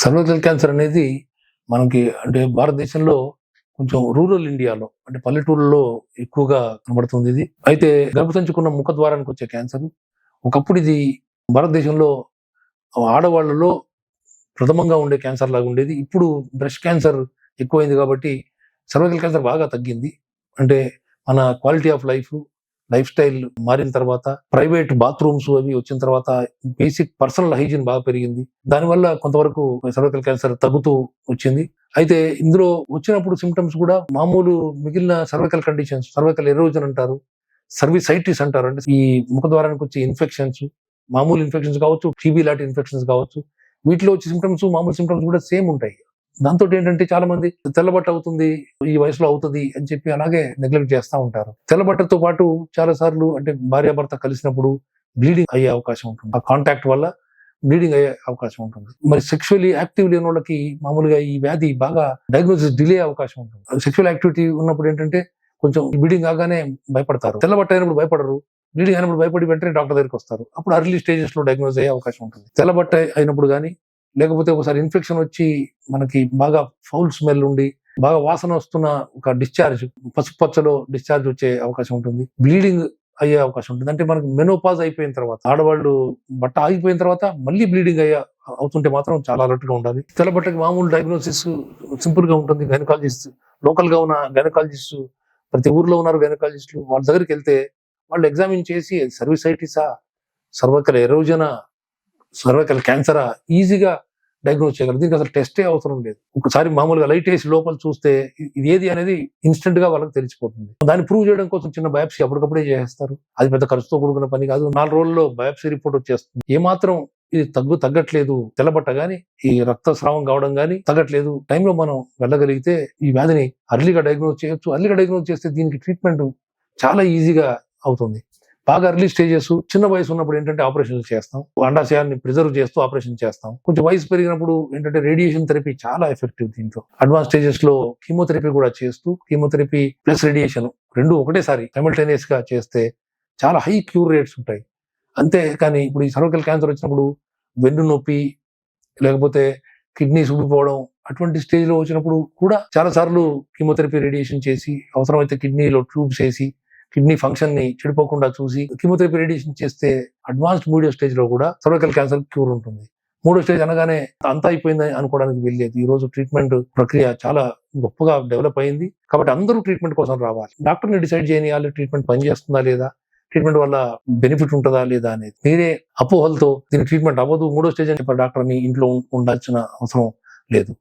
Cervical cancer అనేది మనకి అంటే భారతదేశంలో కొంచెం రూరల్ ఇండియాలో అంటే పల్లెటూరులో ఎక్కువగా కనబడుతుంది ఇది. అయితే గర్భసంచుకున్న ముఖ ద్వారానికి వచ్చే క్యాన్సర్. ఒకప్పుడు ఇది భారతదేశంలో ఆడవాళ్ళలో ప్రథమంగా ఉండే క్యాన్సర్ లాగా ఉండేది. ఇప్పుడు బ్రెస్ట్ క్యాన్సర్ ఎక్కువైంది కాబట్టి సర్వైకల్ క్యాన్సర్ బాగా తగ్గింది. అంటే మన quality of life lifestyle మారిన తర్వాత ప్రైవేట్ బాత్రూమ్స్ అవి వచ్చిన తర్వాత బేసిక్ పర్సనల్ హైజీన్ బాగా పెరిగింది. దానివల్ల కొంతవరకు సర్వైకల్ క్యాన్సర్ తగ్గుతూ వచ్చింది. అయితే ఇందులో వచ్చినప్పుడు సిమ్టమ్స్ కూడా మామూలు మిగిలిన సర్వైకల్ కండిషన్స్ సర్వైకల్ ఎరోజన్ అంటారు సర్వీసైటిస్ అంటారు. అంటే ఈ ముఖద్వారానికి వచ్చే ఇన్ఫెక్షన్స్ మామూలు ఇన్ఫెక్షన్స్ కావచ్చు టీబీ లాంటి ఇన్ఫెక్షన్స్ కావచ్చు వీటిలో వచ్చే సిమ్టమ్స్ మామూలు సిమ్టమ్స్ కూడా సేమ్ ఉంటాయి. దాంతో ఏంటంటే చాలా మంది తెల్లబట్ట అవుతుంది ఈ వయసులో అవుతుంది అని చెప్పి అలాగే నెగ్లెక్ట్ చేస్తూ ఉంటారు. తెల్లబట్టతో పాటు చాలా సార్లు అంటే భార్యాభర్త కలిసినప్పుడు బ్లీడింగ్ అయ్యే అవకాశం ఉంటుంది. ఆ కాంటాక్ట్ వల్ల బ్లీడింగ్ అయ్యే అవకాశం ఉంటుంది. మరి సెక్షువల్లీ యాక్టివ్ లేని వాళ్ళకి మామూలుగా ఈ వ్యాధి బాగా డయాగ్నోసిస్ డిలే అవకాశం ఉంటుంది. సెక్షువల్ యాక్టివిటీ ఉన్నప్పుడు ఏంటంటే కొంచెం బ్లీడింగ్ కాగానే భయపడతారు. తెల్లబట్ట అయినప్పుడు భయపడరు బ్లీడింగ్ అయినప్పుడు భయపడి వెంటనే డాక్టర్ దగ్గరికి వస్తారు. అప్పుడు అర్లీ స్టేజెస్లో డయాగ్నోస్ అయ్యే అవకాశం ఉంటుంది. తెల్లబట్ట అయినప్పుడు కానీ లేకపోతే ఒకసారి ఇన్ఫెక్షన్ వచ్చి మనకి బాగా ఫౌల్ స్మెల్ ఉండి బాగా వాసన వస్తున్న ఒక డిశ్చార్జ్ పసుపు పచ్చలో డిశ్చార్జ్ వచ్చే అవకాశం ఉంటుంది. బ్లీడింగ్ అయ్యే అవకాశం ఉంటుంది. అంటే మనకి మెనోపాజ్ అయిపోయిన తర్వాత ఆడవాళ్ళు బట్ట ఆగిపోయిన తర్వాత మళ్ళీ బ్లీడింగ్ అయ్యే అవుతుంటే మాత్రం చాలా అలర్ట్గా ఉండాలి. తెల్లబట్టకి మామూలు డయాగ్నోసిస్ సింపుల్గా ఉంటుంది. గైనకాలజిస్ట్ లోకల్గా ఉన్న గైనకాలజిస్ట్ ప్రతి ఊర్లో ఉన్నారు గైనకాలజిస్టులు వాళ్ళ దగ్గరికి వెళ్తే వాళ్ళు ఎగ్జామిన్ చేసి సర్వీసైటిసా సర్వకల్ ఎరోజనా? సర్వైకల్ క్యాన్సరా ఈజీగా డయాగ్నోస్ చేయగలరు. దీనికి అసలు టెస్టే అవసరం లేదు. ఒకసారి మామూలుగా లైట్ వేసి లోపల చూస్తే ఇది ఏది అనేది ఇన్స్టెంట్గా వాళ్ళకి తెలిసిపోతుంది. దాన్ని ప్రూవ్ చేయడం కోసం చిన్న బయాప్సీ అప్పటికప్పుడే చేసేస్తారు. అది పెద్ద ఖర్చుతో కూడుకున్న పని కాదు. నాలుగు రోజుల్లో బయాప్సీ రిపోర్ట్ వచ్చేస్తుంది. ఏమాత్రం ఇది తగ్గు తగ్గట్లేదు తెల్లబట్ట గాని ఈ రక్తస్రావం కావడం గాని తగ్గట్లేదు. టైంలో మనం వెళ్ళగలిగితే ఈ వ్యాధిని అర్లీగా డయాగ్నోస్ చేయొచ్చు. అర్లీగా డయాగ్నోస్ చేస్తే దీనికి ట్రీట్మెంట్ చాలా ఈజీగా అవుతుంది. బాగా ఎర్లీ స్టేజెస్ చిన్న వయసు ఉన్నప్పుడు ఏంటంటే ఆపరేషన్లు చేస్తాం. అండాశయాన్ని ప్రిజర్వ్ చేస్తూ ఆపరేషన్ చేస్తాం. కొంచెం వయసు పెరిగినప్పుడు ఏంటంటే రేడియేషన్ థెరపీ చాలా ఎఫెక్టివ్ దీంట్లో. అడ్వాన్స్ స్టేజెస్లో కీమోథెరపీ కూడా చేస్తూ కీమోథెరపీ ప్లస్ రేడియేషన్ రెండు ఒకటేసారి సైమల్టేనియస్గా చేస్తే చాలా హై క్యూర్ రేట్స్ ఉంటాయి. అంతే కానీ ఇప్పుడు ఈ సర్వకల్ క్యాన్సర్ వచ్చినప్పుడు వెన్ను నొప్పి లేకపోతే కిడ్నీస్ ఊడిపోవడం అటువంటి స్టేజ్లో వచ్చినప్పుడు కూడా చాలా సార్లు కీమోథెరపీ రేడియేషన్ చేసి అవసరమైతే కిడ్నీలో ట్యూబ్స్ వేసి కిడ్నీ ఫంక్షన్ని చెడిపోకుండా చూసి కిమోథెరపీ రేడియేషన్ చేస్తే అడ్వాన్స్డ్ మూడో స్టేజ్లో కూడా సర్వైకల్ క్యాన్సర్ క్యూర్ ఉంటుంది. మూడో స్టేజ్ అనగానే అంతా అయిపోయిందని అనుకోవడానికి వెళ్ళేది ఈ రోజు ట్రీట్మెంట్ ప్రక్రియ చాలా గొప్పగా డెవలప్ అయింది. కాబట్టి అందరూ ట్రీట్మెంట్ కోసం రావాలి. డాక్టర్ని డిసైడ్ చేయనియాలి. ట్రీట్మెంట్ పనిచేస్తుందా లేదా? ట్రీట్మెంట్ వల్ల బెనిఫిట్ ఉంటుందా లేదా అనేది. మీరే అపోహలతో దీని ట్రీట్మెంట్ అవ్వదు. మూడో స్టేజ్ అని చెప్పారు డాక్టర్. మీ ఇంట్లో ఉండాల్సిన అవసరం లేదు.